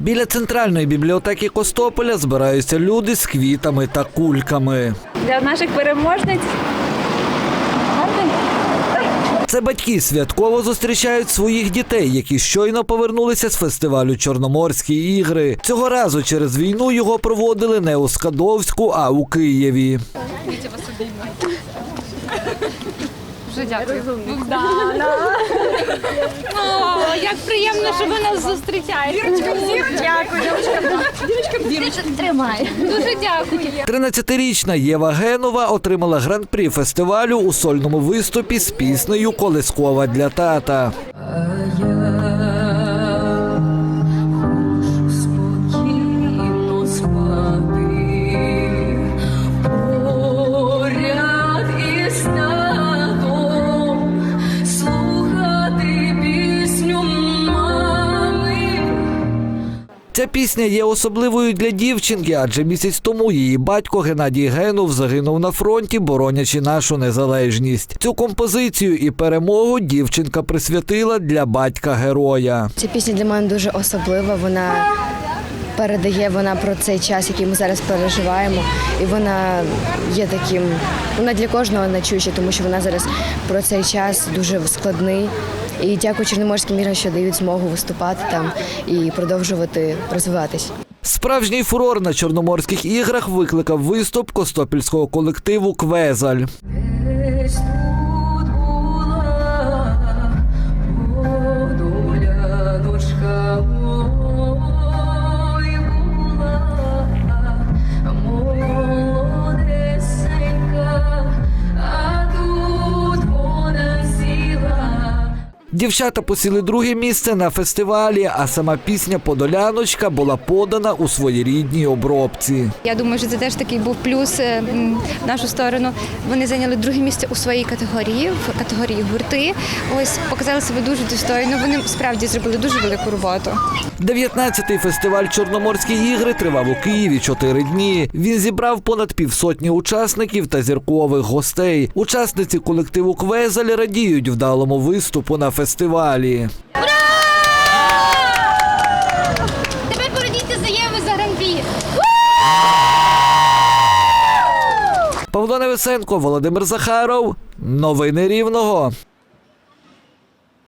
Біля центральної бібліотеки Костополя збираються люди з квітами та кульками. Для наших переможниць Це батьки святково зустрічають своїх дітей, які щойно повернулися з фестивалю Чорноморські ігри. Цього разу через війну його проводили не у Скадовську, а у Києві. Дуже дякую. О, як приємно, що ви нас зустрічаєте. Дякую. Вірочка, тримай. Дуже дякую. 13-річна Єва Генова отримала гран-прі фестивалю у сольному виступі з піснею Колискова для тата. Ця пісня є особливою для дівчинки, адже місяць тому її батько Геннадій Генов загинув на фронті, боронячи нашу незалежність. Цю композицію і перемогу дівчинка присвятила для батька героя. Ця пісня для мене дуже особлива. Вона передає вона про цей час, який ми зараз переживаємо, і вона є таким. Вона для кожного начуюча, тому що вона зараз про цей час дуже складний. І дякую Чорноморським іграм, що дають змогу виступати там і продовжувати розвиватись. Справжній фурор на Чорноморських іграх викликав виступ костопільського колективу Квезаль. Дівчата посіли друге місце на фестивалі, а сама пісня Подоляночка була подана у своєрідній обробці. Я думаю, що це теж такий був плюс е, в нашу сторону. Вони зайняли друге місце у своїй категорії, в категорії гурти. Ось показали себе дуже достойно. Вони справді зробили дуже велику роботу. 19-й фестиваль Чорноморські ігри тривав у Києві чотири дні. Він зібрав понад півсотні учасників та зіркових гостей. Учасниці колективу Квезаль радіють вдалому виступу на фестивалі. Тепер породіться заяви за гран-прі. Павло Невесенко, Володимир Захаров. Новини Рівного.